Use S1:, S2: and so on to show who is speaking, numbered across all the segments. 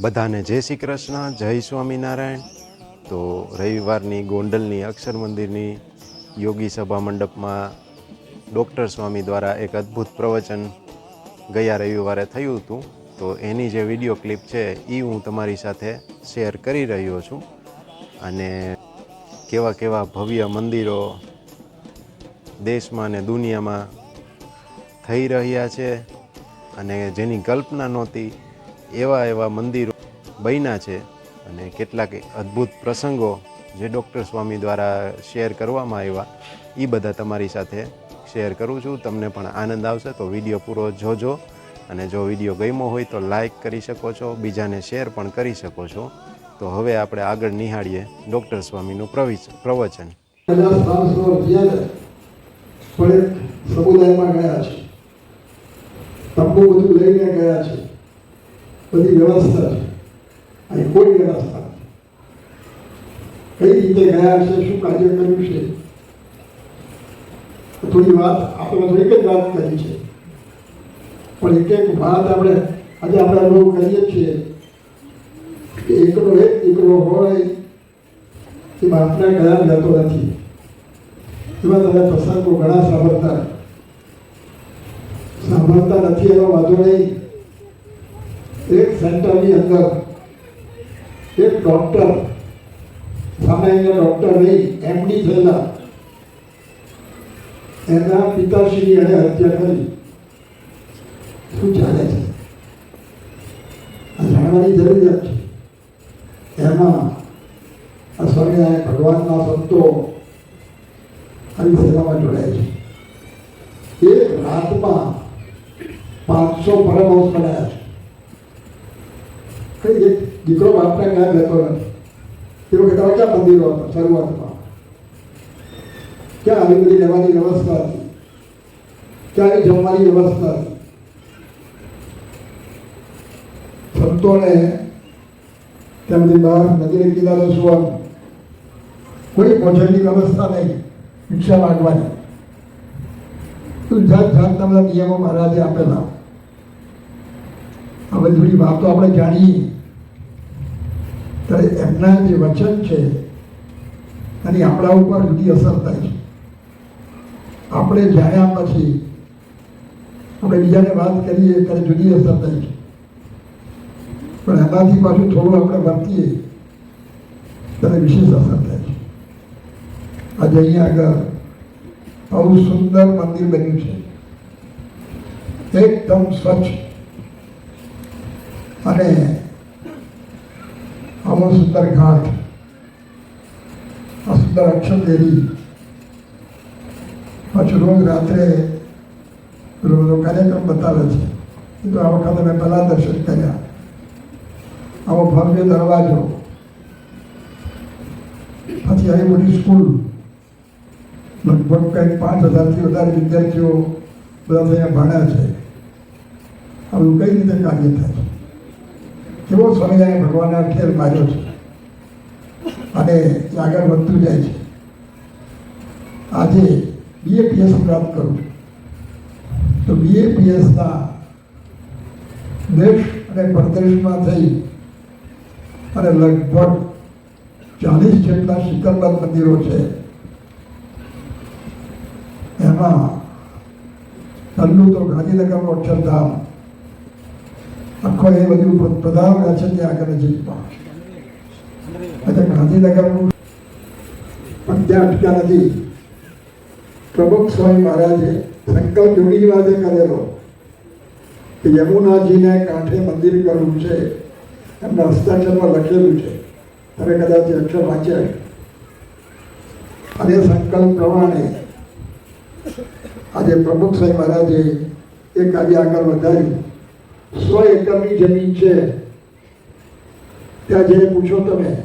S1: બધાને જય શ્રી કૃષ્ણ, જય સ્વામિનારાયણ. તો રવિવારની ગોંડલની અક્ષર મંદિરની યોગી સભા મંડપમાં ડૉક્ટર સ્વામી દ્વારા એક અદ્ભુત પ્રવચન ગયા રવિવારે થયું હતું. તો એની જે વીડિયો ક્લિપ છે એ હું તમારી સાથે શેર કરી રહ્યો છું. અને કેવા કેવા ભવ્ય મંદિરો દેશમાં અને દુનિયામાં થઈ રહ્યા છે. અને જેની કલ્પના નહોતી એવા એવા મંદિરો બન્યા છે અને કેટલાક અદ્ભુત પ્રસંગો જે ડૉક્ટર સ્વામી દ્વારા શેર કરવામાં આવ્યા એ બધા તમારી સાથે શેર કરું છું. તમને પણ આનંદ આવશે, તો વીડિયો પૂરો જોજો અને જો વીડિયો ગમ્યો હોય તો લાઈક કરી શકો છો, બીજાને શેર પણ કરી શકો છો. તો હવે આપણે આગળ નિહાળીએ ડૉક્ટર સ્વામીનું પ્રવિચ, પ્રવચન.
S2: સમુદાયમાં ગયા છે. તંબુ બધું લઈને ગયા છે. બધી વ્યવસ્થા અહીં કોઈ વ્યવસ્થા કઈ રીતે ગયા છે, શું કાર્ય કર્યું છે? થોડી વાત આપણે થોડીક જ વાત કરી છે. પણ એક એક વાત આપણે આજે આપણે અનુભવ કરીએ છીએ કે એકનો એક દીકરો હોય એ બાપને ગયા જતો નથી. એમાં તમે પ્રસંગો ઘણા સાંભળતા સાંભળતા નથી એનો વાંધો નહીં. એક સેન્ટરની અંદર એક ડૉક્ટર સામાન્ય ડૉક્ટર નહીં એમડી થયેલા એના પિતાશ્રી એને હત્યા કરી. શું ચાલે છે? આ જાણવાની જરૂરિયાત છે. એમાં આ સ્વામિનારાયણ ભગવાનના સંતો આવી સેવામાં જોડાય છે. એક રાતમાં પાંચસો પરમહંસ બનાવ્યા છે. દીકરો બાપના ક્યાં જતો નથી. એ વખતે ક્યાં મંદિરો હતા? શરૂઆતમાં. ક્યાં આવી બધી રહેવાની વ્યવસ્થા હતી? ક્યાં આવી જમવાની વ્યવસ્થા હતી? સંતોને તેમની બહાર નદીને કિનારે સુવાનું કોઈ ભોજનની વ્યવસ્થા નહીં. ભિક્ષા માંગવાની તો જાત જાતના બધા નિયમો મહારાજે આપેલા. હવે થોડી વાતો આપણે જાણીએ. ત્યારે એમના જે વચન છે, એની આપણા ઉપર જુદી અસર થાય છે. આપણે જાણ્યા પછી, આપણે બીજાને વાત કરીએ, ત્યારે જુદી અસર થાય છે. પણ એમાંથી પાછું થોડું આપણે વર્તીએ, ત્યારે વિશેષ અસર થાય છે. આજે અહીંયા આગળ આવું સુંદર મંદિર બન્યું છે. એકદમ સ્વચ્છ. અને સુંદર ઘાટ. આ સુંદર અક્ષરદેરી પાછું રોજ રાત્રે બધો કાર્યક્રમ બતાવે છે. એ તો આ વખતે મેં પહેલાં દર્શન કર્યા. આવો ભવ્ય દરવાજો. પછી આવી મોટી સ્કૂલ. લગભગ કંઈક પાંચ હજારથી વધારે વિદ્યાર્થીઓ બધા ત્યાં ભણ્યા છે. આવું કઈ રીતે કાર્ય થાય? કેવો સ્વામિનારાયણ ભગવાનને આ માર્યો છે. અને આગળ વધતું જાય છે. આજે બીએપીએસ પ્રાપ્ત કરું છું. તો બીએપીએસના દેશ અને પરદેશમાં થઈ અને લગભગ ચાલીસ જેટલા શિખરબદ્ધ મંદિરો છે. એમાં પહેલું તો ગાંધીનગરનું અક્ષરધામ આખો એ બધું પ્રધાન છે ત્યાં આગળ જીતમાં એટલે ગાંધીનગરનું પણ ત્યાં અટક્યા નથી. પ્રમુખ સ્વામી મહારાજે સંકલ્પ યોગીની વાતે કરેલો કે યમુનાજીને કાંઠે મંદિર કરવું છે. એમના હસ્તાક્ષરમાં લખેલું છે. તમે કદાચ અક્ષર વાંચ્યા. અને સંકલ્પ પ્રમાણે આજે પ્રમુખ સ્વામી મહારાજે એ કાર્ય આગળ વધાર્યું. સો એકરની જમીન છે ત્યાં જઈને પૂછો તમે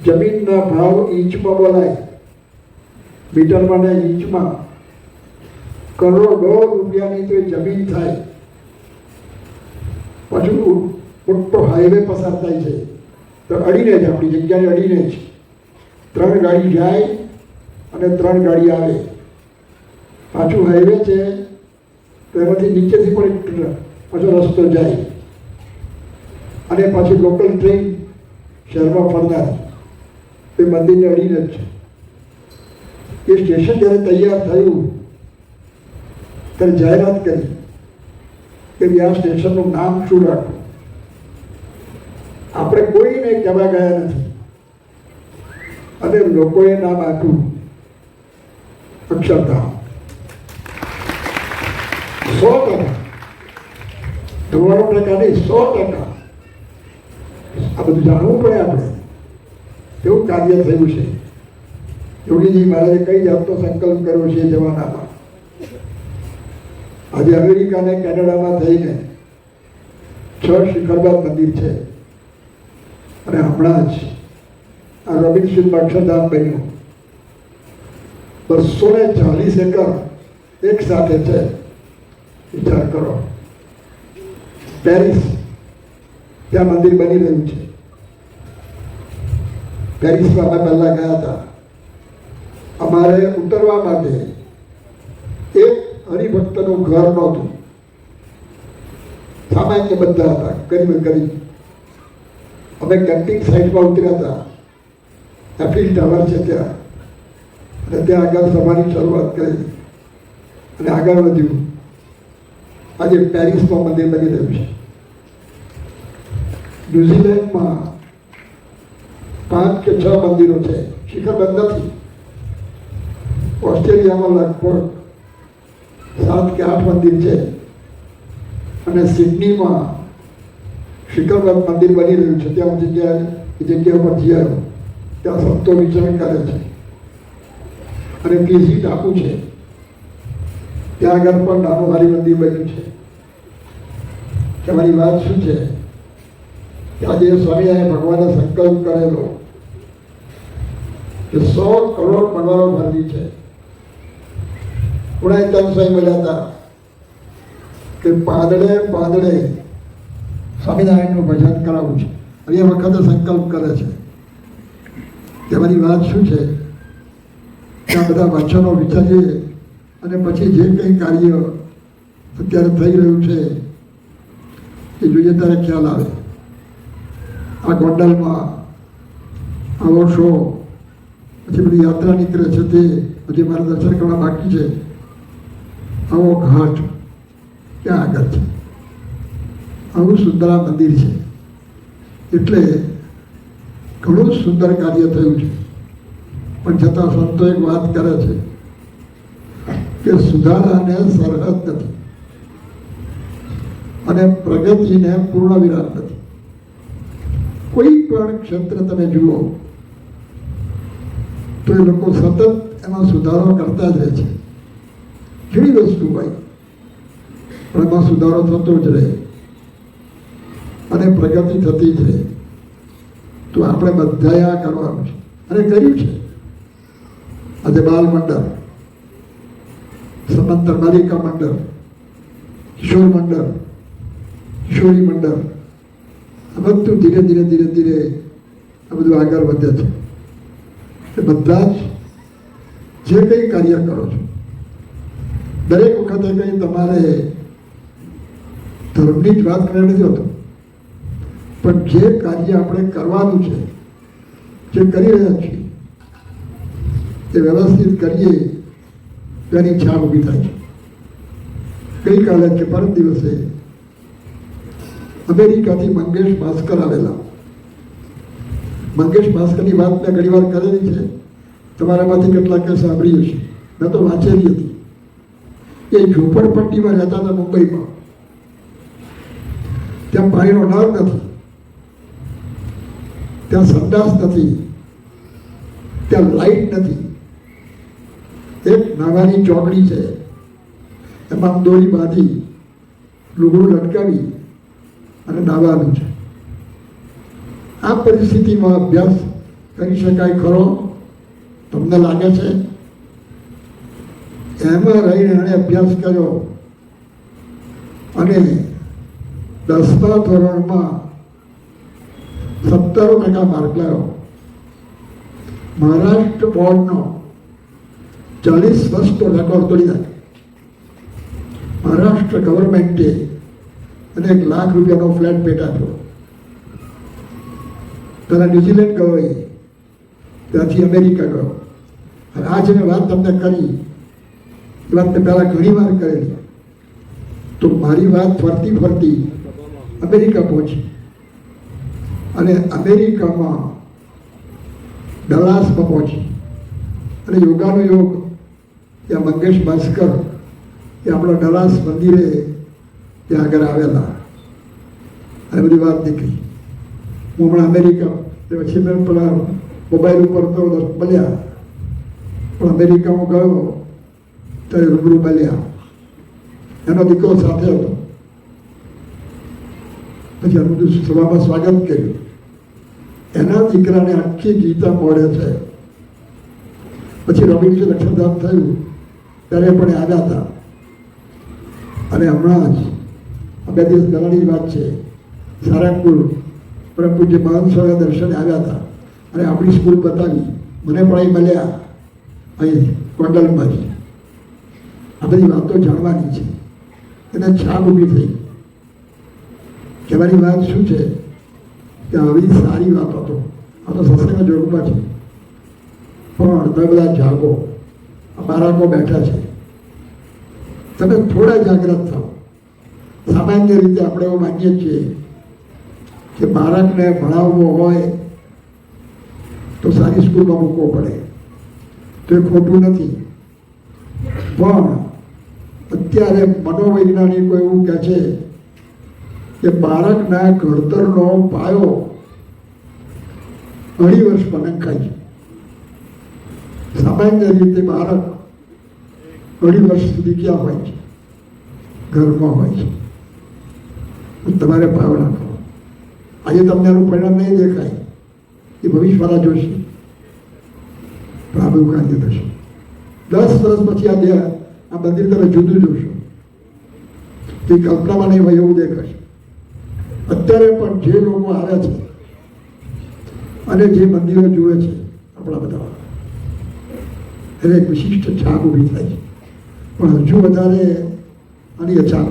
S2: જમીનના ભાવ ઇંચમાં બોલાય મીટરમાં ને ઇંચમાં કરોડો રૂપિયાની તો જમીન થાય પાછું મોટો હાઈવે પસાર થાય છે તો અડીને જ આપણી જગ્યાએ અડીને જ ત્રણ ગાડી જાય અને ત્રણ ગાડી આવે પાછું હાઈવે છે તો એમાંથી નીચેથી પણ પાછો રસ્તો જાય. અને પાછી લોકલ ટ્રેન શહેરમાં ફરનાર. એ મંદિરને અડીને જ છે. એ સ્ટેશન જ્યારે તૈયાર થયું, ત્યારે જાહેરાત કરી કે આ સ્ટેશનનું નામ શું રાખવું આપણે કોઈને કહેવા ગયા નથી. અને લોકોએ નામ આપ્યું અક્ષરધામ. સો ટકા. નવ્વાણું ટકા નહીં, સો ટકા. આ બધું જાણવું પડે આપણે. કેવું કાર્ય થયું છે? યોગીજી મહારાજે કઈ જાતનો સંકલ્પ કર્યો છે જવાનામાં આજે અમેરિકા અને કેનેડામાં થઈને છ શિખરબાદ મંદિર છે. અને હમણાં જ આ રબીન્દ્ર અક્ષરધામ બન્યું. બસો ને ચાલીસ એકર એક સાથે છે. વિચાર કરો. પેરિસ ત્યાં મંદિર બની રહ્યું છે. પેરિસમાં અમે પહેલાં ગયા હતા. અમારે ઉતરવા માટે એક હરિભક્તનું ઘર નહોતું. સામાન્ય બધા હતા, ગરીબ ગરીબ. અમે કેમ્પિંગ સાઇટમાં ઉતર્યા હતા. એફિલ ટાવર છે ત્યાં. અને ત્યાં આગળ સભાની શરૂઆત કરી. અને આગળ વધ્યું. આજે પેરિસમાં મંદિર બની રહ્યું છે. ન્યુઝીલેન્ડમાં પાંચ કે છ મંદિરો છે. શિખરબંધ નથી. ઓસ્ટ્રેલિયામાં લગભગ સાત કે આઠ મંદિર છે. અને સિડનીમાં શિખરબંધ મંદિર બની રહ્યું છે. ત્યાં હું જગ્યાએ જગ્યા પર જઈ ત્યાં સંતો વિચરણ કરે છે. અને પીસી ટાપુ છે. ત્યાં આગળ પણ નાનું હારી મંદિર બન્યું છે. કે વાત શું છે? કે આજે સ્વામિનારાયણ ભગવાને સંકલ્પ કરેલો કે સો કરોડ બનવાનો ભરવી છે. પુણે તન સ્વયં બોલ્યા હતા કે પાંદડે પાંદડે સ્વામિનારાયણનું ભજન કરાવવું છે. અને એ વખતે સંકલ્પ કરે છે. કે વાત શું છે? કે આ બધા વચનો વિચારીએ અને પછી જે કંઈ કાર્ય અત્યારે થઈ રહ્યું છે એ જોઈએ ત્યારે ખ્યાલ આવે. આ ગોંડલમાં આવો શો પછી બધી યાત્રા નીકળે છે તે, હજી મારે દર્શન કરવા બાકી છે. આવો ઘાટ ક્યાં આગળ છે? આવું સુંદર મંદિર છે. એટલે ઘણું સુંદર કાર્ય થયું છે. પણ છતાં સંતો એક વાત કરે છે કે સુધારાને સરહદ નથી. અને પ્રગતિને પૂર્ણ વિરામ નથી. કોઈ પણ ક્ષેત્ર તમે જુઓ, તો એ લોકો સતત એમાં સુધારો કરતા જ રહે છે. જેવી વસ્તુ હોય, પણ એમાં સુધારો થતો જ રહે અને પ્રગતિ થતી જ રહે. તો આપણે બધાએ આ કરવાનું છે. અને કર્યું છે. આજે બાલ મંડળ, સમાંતર બાલિકા મંડળ, કિશોર મંડળ કિશોરી મંડળ. આ બધું ધીરે ધીરે ધીરે ધીરે આ બધું આગળ વધે છે. એ બધા જ જે કંઈ કાર્ય કરો છો, દરેક વખતે કંઈ તમારે ધર્મની જ વાત કરી નથી હોતો. પણ જે કાર્ય આપણે કરવાનું છે, જે કરી રહ્યા છીએ, એ વ્યવસ્થિત કરીએ તેની ઈચ્છા ઊભી થાય છે. ગઈકાલે કે પરમ દિવસે અમેરિકાથી મંગેશ ભાસ્કર આવેલા. મંગેશ ભાસ્કરની વાત મેં ઘણી વાર કરેલી છે. તમારામાંથી કેટલાકે સાંભળી હશે. મેં તો વાંચેલી હતી. એ ઝૂંપડપટ્ટીમાં રહેતા હતા મુંબઈમાં. ત્યાં પાણીનો નળ નથી. ત્યાં સંડાસ નથી. ત્યાં લાઈટ નથી. એક નાવાની ચોકડી છે. એમાં દોરી બાંધી લુગડું લટકાવી અને ડાબાનું છે. આ પરિસ્થિતિમાં અભ્યાસ કરી શકાય ખરો? તમને લાગે છે? એમાં રહીને એણે અભ્યાસ કર્યો અને દસમા ધોરણમાં સત્તર ટકા માર્ક લાવ્યો. મહારાષ્ટ્ર બોર્ડનો ચાલીસ વર્ષનો રેકોર્ડ તોડી નાખ્યો. મહારાષ્ટ્ર ગવર્મેન્ટે અને એક લાખ રૂપિયાનો ફ્લેટ ભેટ આપ્યો પહેલાં ન્યુઝીલેન્ડ ગયો એ. ત્યાંથી અમેરિકા ગયો. અને આ જે મેં વાત તમને કરી, એ વાત મેં પહેલાં ઘણી વાર કરેલી. તો મારી વાત ફરતી ફરતી અમેરિકા પહોંચી. અને અમેરિકામાં ડલાસમાં પહોંચી. અને યોગાનો યોગ, ત્યાં મંગેશ ભાસ્કર, એ આપણા ડલાસ મંદિરે ત્યાં આગળ આવેલા. અને બધી વાત નીકળી. હું હમણાં અમેરિકા, તે પછી મેં પેલા મોબાઈલ ઉપર તો મળ્યા પણ અમેરિકામાં ગયો, ત્યારે રૂબરૂ મળ્યા એનો દીકરો સાથે હતો. પછી આ બધું સભામાં સ્વાગત કર્યું. એના દીકરાને આખી ગીતા મળે છે. પછી રવિન્દ્ર અક્ષરધામ થયું, ત્યારે પણ આવ્યા હતા. અને હમણાં જ આ બે દિવસ પહેલાંની વાત છે. સારંગપુર પરમ પૂજ્ય મહાન સ્વામી દર્શને આવ્યા હતા, અને આપણી સ્કૂલ બતાવી મને પણ અહીં મળ્યા, અહીં કોંડલમાંથી આ બધી વાતો જાણવાની છે. એને છાપ ઊભી થઈ. કહેવાની વાત શું છે? કે આવી સારી વાત હતો આ તો સત્સંગ જોગમાં છે. પણ તમે બધા જાગો. બાળકો બેઠા છે. તમે થોડા જાગ્રત થાઓ. સામાન્ય રીતે આપણે એવું માનીએ છીએ કે બાળકને ભણાવવો હોય તો સારી સ્કૂલમાં મૂકવો પડે. તો એ ખોટું નથી. પણ અત્યારે મનોવૈજ્ઞાનિકો એવું કહે છે કે બાળકના ઘડતરનો પાયો અઢી વર્ષમાં નંખાય છે. સામાન્ય રીતે બાળક અઢી વર્ષ સુધી ક્યાં હોય છે? ઘરમાં હોય છે. તમારે નાખવો આજે તમને એનું પરિણામ નહીં દેખાય. એ ભવિષ્યવાળા જોશે. બધું કાર્ય થશે. દસ વર્ષ પછી આ બે આ મંદિર તમે જુદું જોશો. તે કલ્પનામાં નહીં હોય એવું દેખાશે. અત્યારે પણ જે લોકો આવ્યા છે અને જે મંદિરો જુએ છે આપણા બધા. એને એક વિશિષ્ટ છાપ ઊભી થાય છે. પણ હજુ વધારે આની છાપ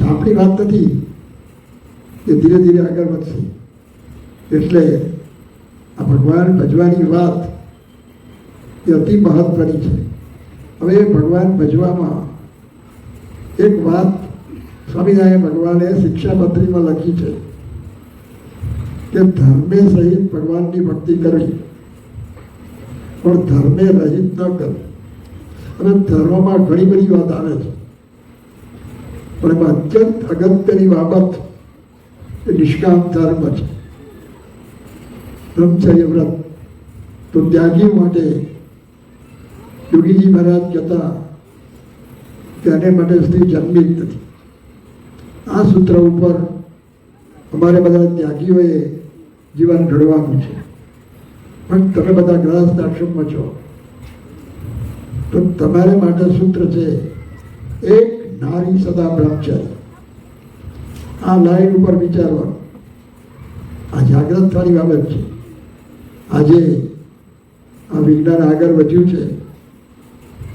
S2: છાપની વાત નથી. એ ધીરે ધીરે આગળ વધશે. એટલે આ ભગવાન ભજવાની વાત એ અતિ મહત્વની છે. હવે ભગવાન ભજવામાં એક વાત સ્વામિનારાયણ ભગવાને શિક્ષાપત્રીમાં લખી છે કે ધર્મે સહિત ભગવાનની ભક્તિ કરવી. પણ ધર્મે રહિત ન કરવી. અને ધર્મમાં ઘણી બધી વાત આવે છે. પણ એમાં અત્યંત અગત્યની બાબત નિષ્કામ ધર્મ છે. બ્રહ્મચર્ય વ્રત. તો ત્યાગી માટે યોગીજી મહારાજ કહેતા, તેને માટે સ્ત્રી જન્મી જ નથી. આ સૂત્ર ઉપર અમારે બધા ત્યાગીઓએ જીવન ઘડવાનું છે. પણ તમે બધા ગ્રહસ્થ આશ્રમમાં છો. તો તમારે માટે સૂત્ર છે, એક નારી સદા બ્રહ્મચર્ય. આ લાઈન ઉપર વિચારવાનું. આ જાગ્રત થવાની બાબત છે. આજે આ વિજ્ઞાન આગળ વધ્યું છે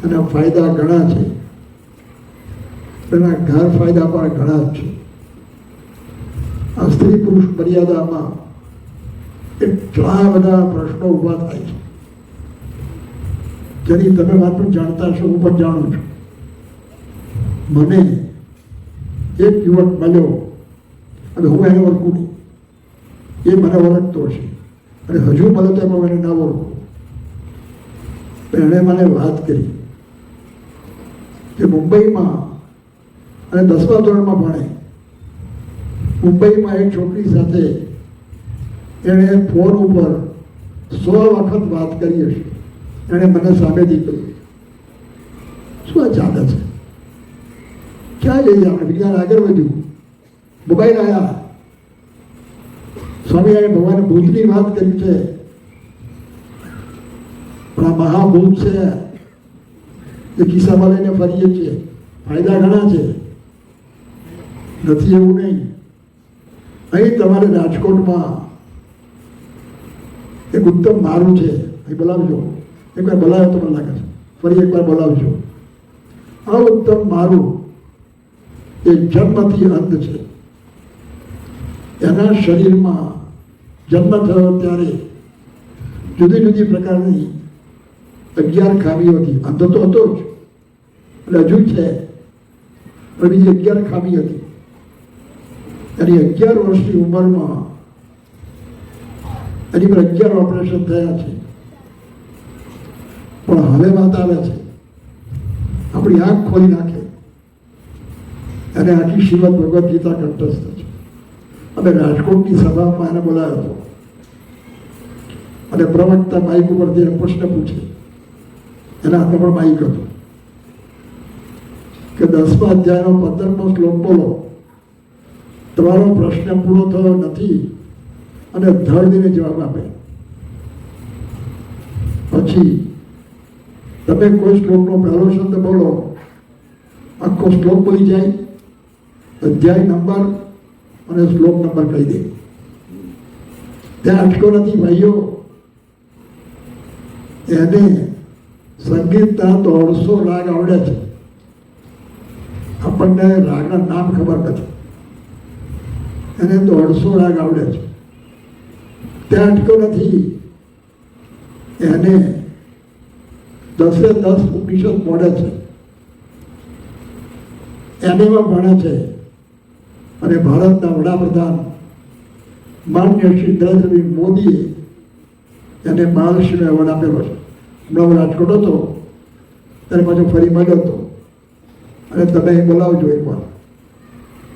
S2: અને ફાયદા ઘણા છે. એના ગેરફાયદા પણ ઘણા જ છે. આ સ્ત્રી પુરુષ મર્યાદામાં એટલા બધા પ્રશ્નો ઊભા થાય છે. જેની તમે વાત જાણતા છો હું પણ જાણું છું. મને એક યુવક મળ્યો. અને હું એને ઓળખું એ મને ઓળખતો છે. અને હજુ મળે તો એમાં મને ના ઓળખું. એણે મને વાત કરી કે મુંબઈમાં અને દસમા ધોરણમાં ભણે. મુંબઈમાં એક છોકરી સાથે એણે ફોન ઉપર સો વખત વાત કરી હશે. એણે મને સામેથી કહ્યું, શું આ ચાલે છે? ક્યાં જઈએ આપણે વિજ્ઞાન આગળ વધ્યું. મોબાઈલ રહ્યા. સ્વામિનારાયણ ભગવાને ભૂતની વાત કરી છે. પણ આ મહાભૂત છે. એ ખિસ્સામાં લઈને ફરીએ છીએ. ફાયદા ઘણા છે. નથી એવું નહીં. અહીં તમારે રાજકોટમાં એક ઉત્તમ મારું છે. અહીં બોલાવજો. એકવાર બોલાવ્યો તો મને લાગે છે. ફરી એકવાર બોલાવજો. આ ઉત્તમ મારું એ જન્મથી અંધ છે. એના શરીરમાં જન્મ થયો ત્યારે જુદી જુદી પ્રકારની અગિયાર ખામીઓ હતી અંધ તો હતો જ, એટલે હજુ છે, પણ બીજી અગિયાર ખામી હતી એની અગિયાર વર્ષની ઉંમરમાં એની પર અગિયાર ઓપરેશન થયા છે. પણ હવે વાત આવે છે, આપણી આંખ ખોલી નાખે. અને આખી શ્રીમદ ભગવદ્ ગીતા કંઠસ્થ. અને રાજકોટની સભામાં એને બોલાવ્યો હતો. અને પ્રવક્તા માઇક ઉપરથી એને પ્રશ્ન પૂછે. એના હાથમાં પણ માઇક હતું. કે દસમા અધ્યાયનો પંદરમો શ્લોક બોલો. તમારો પ્રશ્ન પૂરો થયો નથી અને ધરદીને જવાબ આપે. પછી તમે કોઈ શ્લોકનો પહેલો શબ્દ બોલો. આખો શ્લોક બોલી જાય. અધ્યાય નંબર અને શ્લોક નંબર કહી દે. ત્યાં અટકો નથી, ભાઈઓ. એને સંગીતના દોઢસો રાગ આવડે છે. આપણને રાગના નામ ખબર નથી. એને દોઢસો રાગ આવડે છે. ત્યાં અટકો નથી. એને દસે દસ ઉપનિષદ મોડે છે. એનેમાં ભણે છે. અને ભારતના વડાપ્રધાન માન્ય શ્રી નરેન્દ્રભાઈ મોદીએ એને મહાલક્ષ્મી એવોર્ડ આપેલો છે. હમણાં હું રાજકોટ હતો, ત્યારે પાછો ફરી મળ્યો હતો. અને તમે બોલાવજો એકવાર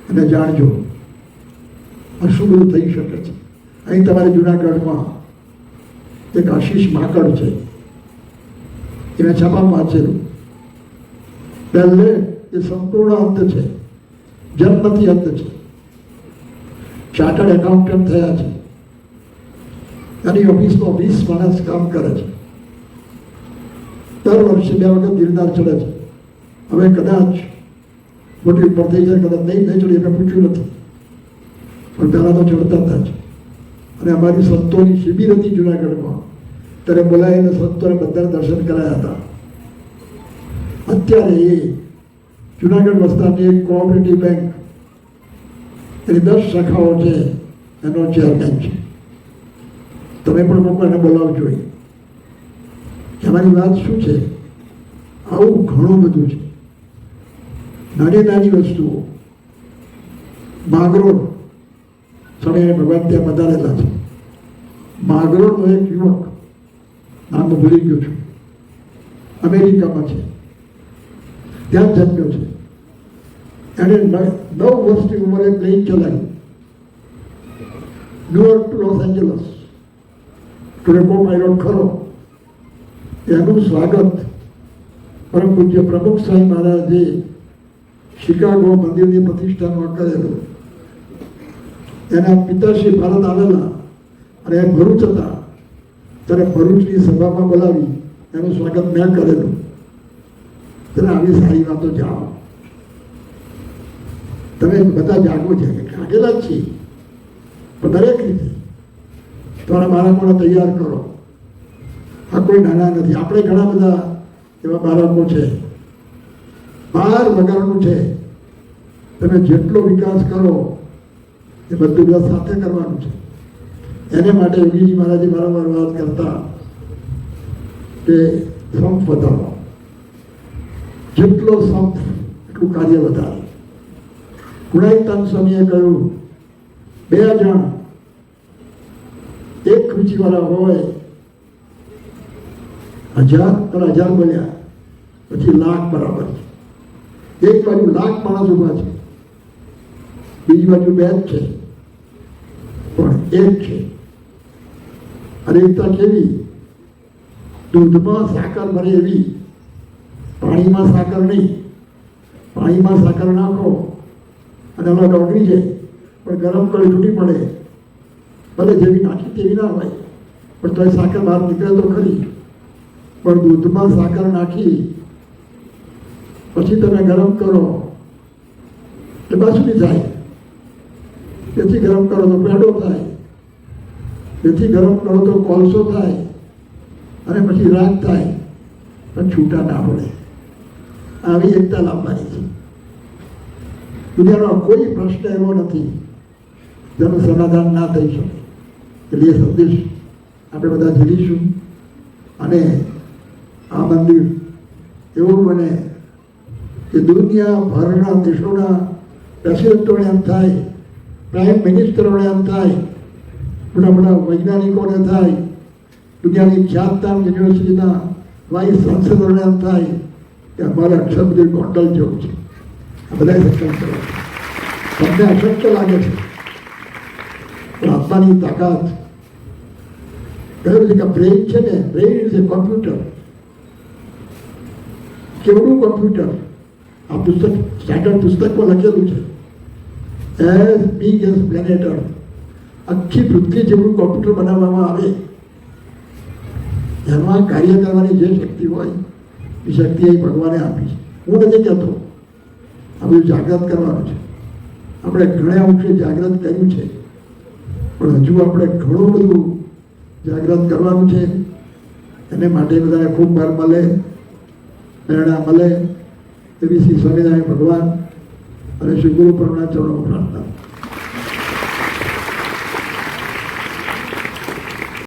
S2: અને જાણજો આ શું બધું થઈ શકે છે. અહીં તમારે જુનાગઢમાં એક આશીષ માકડ છે. એને છાપામાં વાંચેલું પહેલે એ સંપૂર્ણ અંત છે. જન્મથી અંત છે. ચાર્ટર્ડ એકાઉન્ટન્ટ થયા છે. એની ઓફિસમાં વીસ માણસ કામ કરે છે. દર વર્ષે બે વખત ગિરનાર ચડે છે. હવે કદાચ મોટી ઉપર થઈ જાય, કદાચ નહીં નહીં ચડી એમ પૂછ્યું નથી. પણ પહેલાં તો ચડતા હતા જ. અને અમારી સંતોની શિબિર હતી જુનાગઢમાં. ત્યારે બોલાવીને સંતોને બધાને દર્શન કરાયા હતા. અત્યારે એ જુનાગઢ વસ્તારની એક કોઓપરેટિવ બેંક દસ શાખાઓ છે, એનો ચેરમેન છે તમે પણ પપ્પાને બોલાવજો એ. એમાંની વાત શું છે? આવું ઘણું બધું છે. નાની નાની વસ્તુઓ. માગરોળ સમયે ભગવાન ત્યાં વધારેલા છે. માગરોળનો એક યુવક, નામ ભૂલી ગયો છું, અમેરિકામાં છે. ત્યાં જન્મ્યો છે. એણે ન- નવ વર્ષની ઉંમરે પ્લેન ચલાવી. New York to Los Angeles ટુરેકો pilot ખરો. એનું સ્વાગત. પરમ પૂજ્ય પ્રમુખ સ્વામી મહારાજે શિકાગો મંદિરની પ્રતિષ્ઠામાં કરેલું એના પિતાશ્રી ભારત આવેલા અને એ ભરૂચ હતા. ત્યારે ભરૂચની સભામાં બોલાવી. એનું સ્વાગત મેં કરેલું. ત્યારે આવી સારી વાતો જાણો. તમે બધા જાગો છે. જાગેલા જ છીએ. પણ દરેક રીતે તમારા બાળકોને તૈયાર કરો. આ કોઈ નાના નથી. આપણે ઘણા બધા એવા બાળકો છે. બાર વગરનું છે. તમે જેટલો વિકાસ કરો, એ બધું બધા સાથે કરવાનું છે. એને માટે યોગીજી મહારાજે વારંવાર વાત કરતા કે સંપ વધારો. જેટલો સંપ, એટલું કાર્ય વધારે. ગુણાયતન સ્વામીએ કહ્યું, બે જણ એક ખુરશીવાળા હોય, હજાર પણ હજાર બન્યા પછી લાખ બરાબર છે. એક બાજુ લાખ માણસ ઊભા છે, બીજી બાજુ બે જ છે, પણ એક છે. અને એકતા કેવી? દૂધમાં સાકર ભરે એવી, પાણીમાં સાકર નહીં. પાણીમાં સાકર નાખો. અને હમણાં ડોગરી છે પણ ગરમ કરી તૂટી પડે. ભલે જેવી નાખી તેવી ના હોય. પણ તો સાકર બહાર નીકળે તો ખરી. પણ દૂધમાં સાકર નાખી, પછી તમે ગરમ કરો, એ બાસુદી થાય તેથી ગરમ કરો તો પેડો થાય. તેથી ગરમ કરો તો કોલસો થાય. અને પછી રાગ થાય. પણ છૂટા ના પડે. આવી એકતા લાવવાની છે. દુનિયાનો કોઈ પ્રશ્ન એવો નથી. જેનું સમાધાન ના થઈ શકે. એટલે એ સંદેશ આપણે બધા જીવીશું. અને આ મંદિર એવું બને કે દુનિયાભરના દેશોના પ્રેસિડેન્ટોને એમ થાય, પ્રાઇમ મિનિસ્ટરોને એમ થાય, મોટા મોટા વૈજ્ઞાનિકોને થાય, દુનિયાની ખ્યાતનામ યુનિવર્સિટીના વાઇસ ચાન્સેલરોને એમ થાય કે અમારા અક્ષર બધું ગોંડલ જેવું છે. બધા સક્ષમ કરો તમને અશક્ય લાગે છે. પણ તાકાત. કહ્યું છે કે બ્રેઇન છે ને બ્રેઇન ઇઝ એ કોમ્પ્યુટર કેવડું કોમ્પ્યુટર આ પુસ્તક સ્ટાન્ડર્ડ પુસ્તકમાં લખેલું છે. એઝ બિગ એઝ પ્લેનેટ આખી પૃથ્વી જેવું કોમ્પ્યુટર બનાવવામાં આવે. એમાં કાર્ય કરવાની જે શક્તિ હોય, એ શક્તિ એ ભગવાને આપી છે. હું નથી કહેતો. આ બધું જાગૃત કરવાનું છે. આપણે ઘણા અંશે જાગૃત કર્યું છે. પણ હજુ આપણે ઘણું બધું જાગૃત કરવાનું છે. એને માટે બધાને ખૂબ બળ મળે, પ્રેરણા મળે. એવી શ્રી સ્વામિનારાયણ ભગવાન અને શ્રી ગુરુ પરમાચરણો પ્રાર્થના